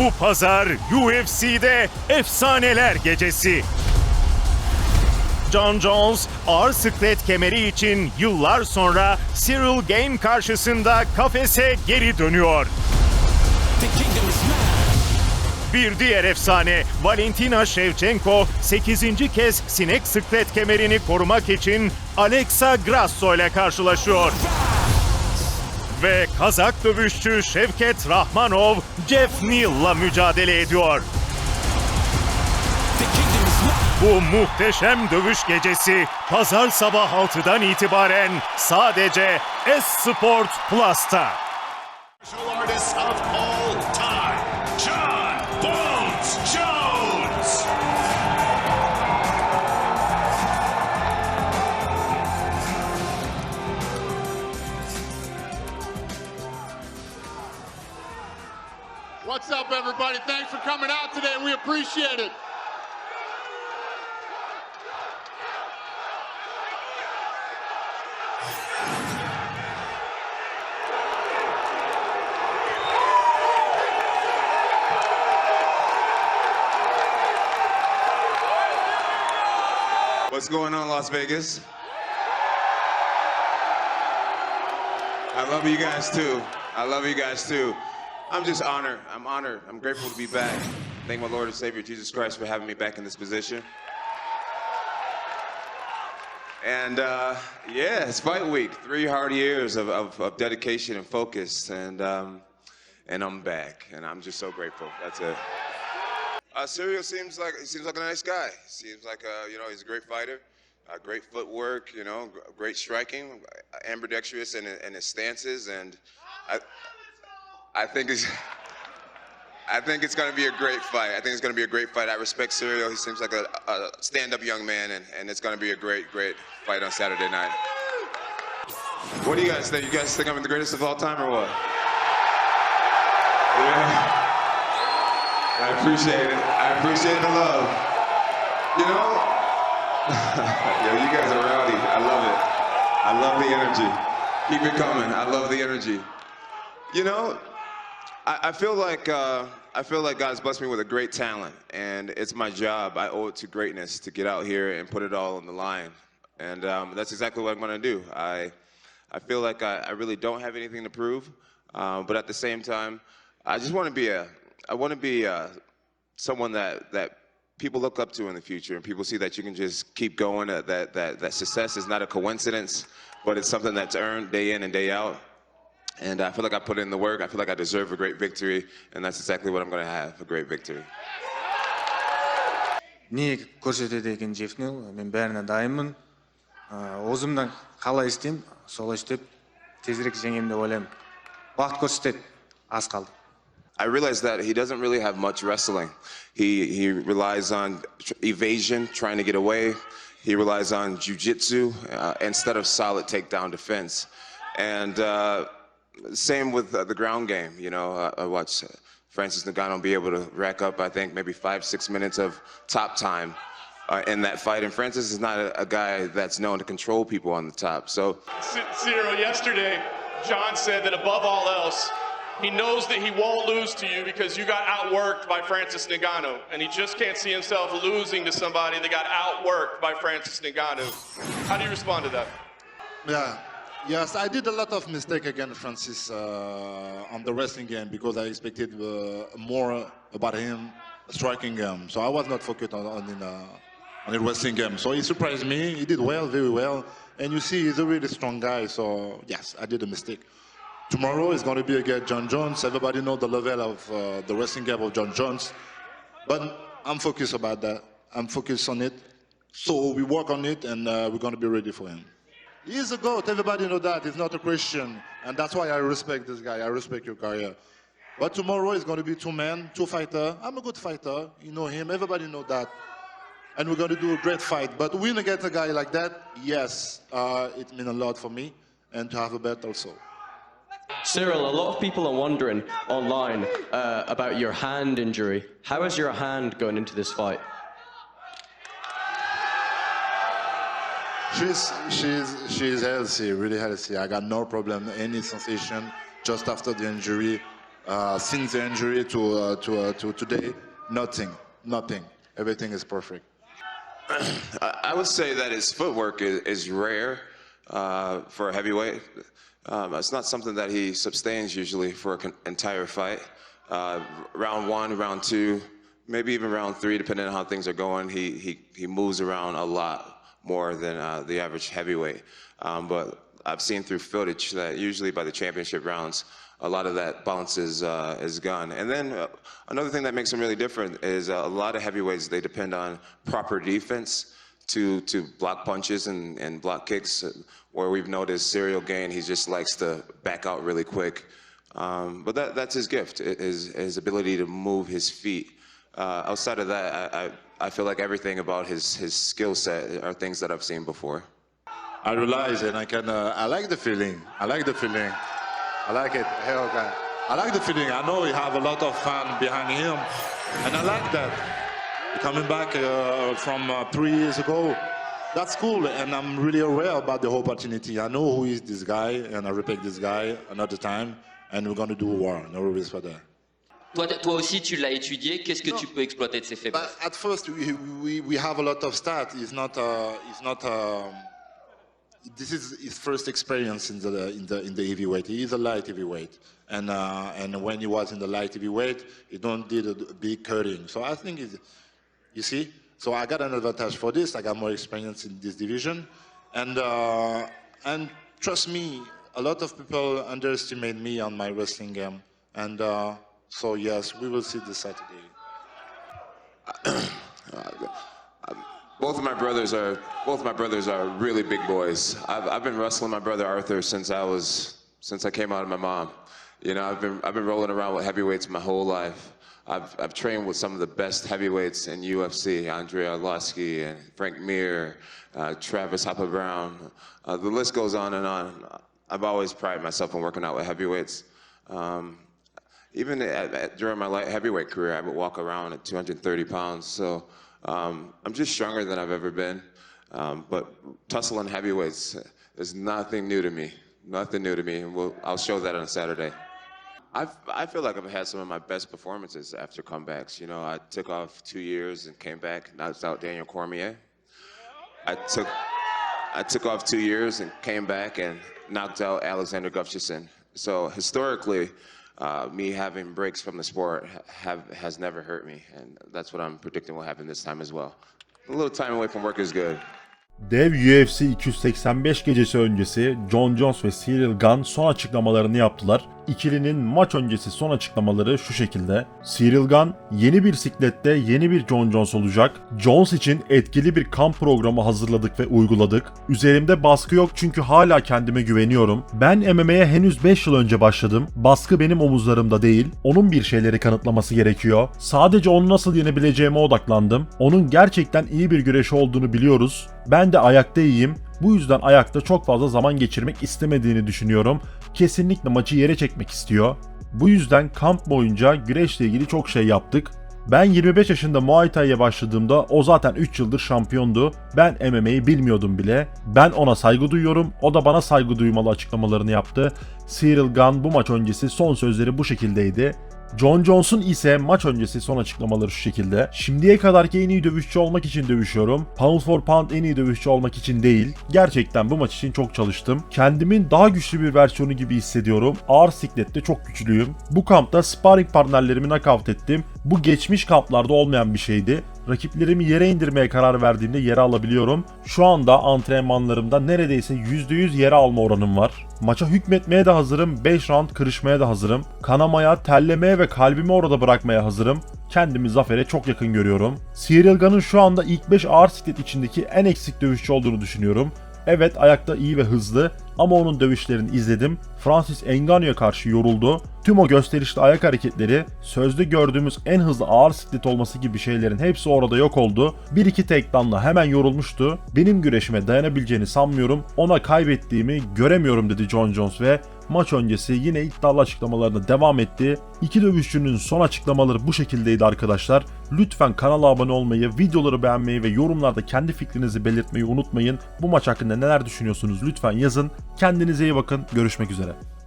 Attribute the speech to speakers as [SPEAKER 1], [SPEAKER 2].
[SPEAKER 1] Bu pazar UFC'de efsaneler gecesi. John Jones ağır sıklet kemeri için yıllar sonra Cyril Game karşısında kafese geri dönüyor. Bir diğer efsane Valentina Shevchenko 8. kez sinek sıklet kemerini korumak için Alexa Grasso ile karşılaşıyor. Ve Kazak dövüşçü Şevket Rahmanov Jeff Neal'la mücadele ediyor. Bu muhteşem dövüş gecesi pazar sabah 6'dan itibaren sadece S-Sport Plus'ta.
[SPEAKER 2] What's up, everybody? Thanks for coming out today. We appreciate it.
[SPEAKER 3] What's going on, Las Vegas? I love you guys too. I love you guys too. I'm just honored. I'm honored. I'm grateful to be back. Thank my Lord and Savior Jesus Christ for having me back in this position. And uh, yeah, it's fight week. Three hard years of, of, of dedication and focus, and um, and I'm back, and I'm just so grateful. That's it. Uh, seems like he seems like a nice guy. Seems like uh, you know he's a great fighter, uh, great footwork, you know, great striking, uh, ambidextrous in, in his stances, and I, I think it's, I think it's going to be a great fight. I think it's going to be a great fight. I respect Serial. He seems like a, a stand-up young man, and, and it's going to be a great, great fight on Saturday night. What do you guys think? You guys think I'm the greatest of all time, or what? Yeah. I appreciate it. I appreciate the love. You know, yo, you guys are rowdy. I love it. I love the energy. Keep it coming. I love the energy. You know, I, I feel like uh, I feel like God's blessed me with a great talent, and it's my job. I owe it to greatness to get out here and put it all on the line, and um, that's exactly what I'm going to do. I I feel like I, I really don't have anything to prove, uh, but at the same time, I just want to be a I want to be uh, someone that that people look up to in the future, and people see that you can just keep going. That that that, that success is not a coincidence, but it's something that's earned day in and day out. And I feel like I put in the work. I feel like I deserve a great victory, and that's exactly what I'm going to have—a great victory.
[SPEAKER 4] не көрсетеді екен жефнил мен бәріне дайынмын Ә, өзімнен қалай істеймін солай істеп тезірек жеңемін деп ойлаймын уақыт көрсетеді аз қалды
[SPEAKER 3] I realized that he doesn't really have much wrestling. He he relies on tr- evasion, trying to get away. He relies on jujitsu uh, instead of solid takedown defense. And uh, same with uh, the ground game. You know, I, I watched uh, Francis Ngannou be able to rack up, I think, maybe five, six minutes of top time uh, in that fight. And Francis is not a, a guy that's known to control people on the top. So
[SPEAKER 5] C- Cyril, yesterday, John said that above all else, he knows that he won't lose to you because you got outworked by Francis Ngannou, and he just can't see himself losing to somebody that got outworked by Francis Ngannou. How do you respond to that?
[SPEAKER 2] Yeah. Yes, I did a lot of mistake against Francis uh, on the wrestling game because I expected uh, more about him striking game. So I was not focused on on, in, uh, on the wrestling game. So he surprised me. He did well, very well. And you see, he's a really strong guy. So yes, I did a mistake. Tomorrow is going to be against John Jones. Everybody know the level of uh, the wrestling game of John Jones. But I'm focused about that. I'm focused on it. So we work on it, and uh, we're going to be ready for him. He's a goat. Everybody know that. He's not a Christian, and that's why I respect this guy. I respect your career. But tomorrow is going to be two men, two fighter. I'm a good fighter. You know him. Everybody know that. And we're going to do a great fight. But win against a guy like that, yes, uh, it means a lot for me, and to have a bet also.
[SPEAKER 6] Cyril, a lot of people are wondering online uh, about your hand injury. How is your hand going into this fight?
[SPEAKER 2] She's she's she's healthy, really healthy. I got no problem, any sensation just after the injury. Uh, since the injury to uh, to uh, to today, nothing, nothing. Everything is perfect.
[SPEAKER 3] I would say that his footwork is, is rare uh, for a heavyweight. Um, it's not something that he sustains usually for an entire fight. Uh, round one, round two, maybe even round three, depending on how things are going, he he, he moves around a lot more than uh, the average heavyweight. Um, but I've seen through footage that usually by the championship rounds, a lot of that bounce is, uh, is gone. And then uh, another thing that makes him really different is uh, a lot of heavyweights, they depend on proper defense to, to block punches and, and block kicks, where we've noticed Serial Gain, he just likes to back out really quick. Um, but that, that's his gift, his, his ability to move his feet. Uh, outside of that, I, I, I feel like everything about his, his skill set are things that I've seen before.
[SPEAKER 2] I realize and I can. Uh, I like the feeling. I like the feeling. I like it. Hey, okay. I like the feeling. I know we have a lot of fans behind him, and I like that. Coming back uh, from uh, three years ago, that's cool, and I'm really aware about the whole opportunity. I know who is this guy, and I respect this guy another time, and we're gonna do war. No worries for that.
[SPEAKER 7] Toi, toi aussi, tu l'as étudié. Qu'est-ce que tu peux exploiter de faiblesses
[SPEAKER 2] But at first, we, we, we have a lot of stats. It's not. Uh, it's not. Um, this is his first experience in the in the in the heavyweight. He is a light heavyweight, and uh, and when he was in the light heavyweight, he don't did a big cutting. So I think it's, you see. So I got an advantage for this. I got more experience in this division, and uh, and trust me, a lot of people underestimate me on my wrestling game, and uh, so yes, we will see this Saturday.
[SPEAKER 3] Both of my brothers are both my brothers are really big boys. I've, I've been wrestling my brother Arthur since I was since I came out of my mom. You know, I've been I've been rolling around with heavyweights my whole life. I've I've trained with some of the best heavyweights in UFC, Andrei Arlovsky and Frank Mir, uh, Travis Hopper Brown. Uh, the list goes on and on. I've always prided myself on working out with heavyweights. Um, even at, at, during my light heavyweight career, I would walk around at 230 pounds. So um, I'm just stronger than I've ever been. Um, but tussling heavyweights is nothing new to me. Nothing new to me. And we'll, I'll show that on Saturday. I've, I feel like I've had some of my best performances after comebacks. You know, I took off two years and came back, knocked out Daniel Cormier. I took I took off two years and came back and knocked out Alexander Gustafsson. So historically, uh, me having breaks from the sport have has never hurt me, and that's what I'm predicting will happen this time as well. A little time away from work is good.
[SPEAKER 8] Dev UFC 285 gecesi öncesi John Jones ve Cyril Gunn son açıklamalarını yaptılar. İkilinin maç öncesi son açıklamaları şu şekilde. Cyril Gunn yeni bir siklette yeni bir John Jones olacak. Jones için etkili bir kamp programı hazırladık ve uyguladık. Üzerimde baskı yok çünkü hala kendime güveniyorum. Ben MMA'ye henüz 5 yıl önce başladım. Baskı benim omuzlarımda değil. Onun bir şeyleri kanıtlaması gerekiyor. Sadece onu nasıl yenebileceğime odaklandım. Onun gerçekten iyi bir güreşi olduğunu biliyoruz. Ben de ayakta iyiyim. Bu yüzden ayakta çok fazla zaman geçirmek istemediğini düşünüyorum. Kesinlikle maçı yere çekmek istiyor. Bu yüzden kamp boyunca güreşle ilgili çok şey yaptık. Ben 25 yaşında Muay Thai'ye başladığımda o zaten 3 yıldır şampiyondu. Ben MMA'yi bilmiyordum bile. Ben ona saygı duyuyorum. O da bana saygı duymalı açıklamalarını yaptı. Cyril Gunn bu maç öncesi son sözleri bu şekildeydi. John Jones'un ise maç öncesi son açıklamaları şu şekilde. Şimdiye kadarki en iyi dövüşçü olmak için dövüşüyorum. Pound for pound en iyi dövüşçü olmak için değil. Gerçekten bu maç için çok çalıştım. Kendimin daha güçlü bir versiyonu gibi hissediyorum. Ağır siklette çok güçlüyüm. Bu kampta sparring partnerlerimi nakavt ettim. Bu geçmiş kamplarda olmayan bir şeydi. Rakiplerimi yere indirmeye karar verdiğimde yere alabiliyorum. Şu anda antrenmanlarımda neredeyse %100 yere alma oranım var. Maça hükmetmeye de hazırım, 5 round kırışmaya da hazırım. Kanamaya, terlemeye ve kalbimi orada bırakmaya hazırım. Kendimi zafere çok yakın görüyorum. Cyril Gunn'ın şu anda ilk 5 ağır siklet içindeki en eksik dövüşçü olduğunu düşünüyorum. Evet ayakta iyi ve hızlı ama onun dövüşlerini izledim. Francis Ngannou'ya karşı yoruldu. Tüm o gösterişli ayak hareketleri, sözde gördüğümüz en hızlı ağır siklet olması gibi şeylerin hepsi orada yok oldu. Bir iki takedown'la hemen yorulmuştu. Benim güreşime dayanabileceğini sanmıyorum. Ona kaybettiğimi göremiyorum dedi John Jones ve maç öncesi yine iddialı açıklamalarına devam etti. İki dövüşçünün son açıklamaları bu şekildeydi arkadaşlar. Lütfen kanala abone olmayı, videoları beğenmeyi ve yorumlarda kendi fikrinizi belirtmeyi unutmayın. Bu maç hakkında neler düşünüyorsunuz lütfen yazın. Kendinize iyi bakın. Görüşmek üzere.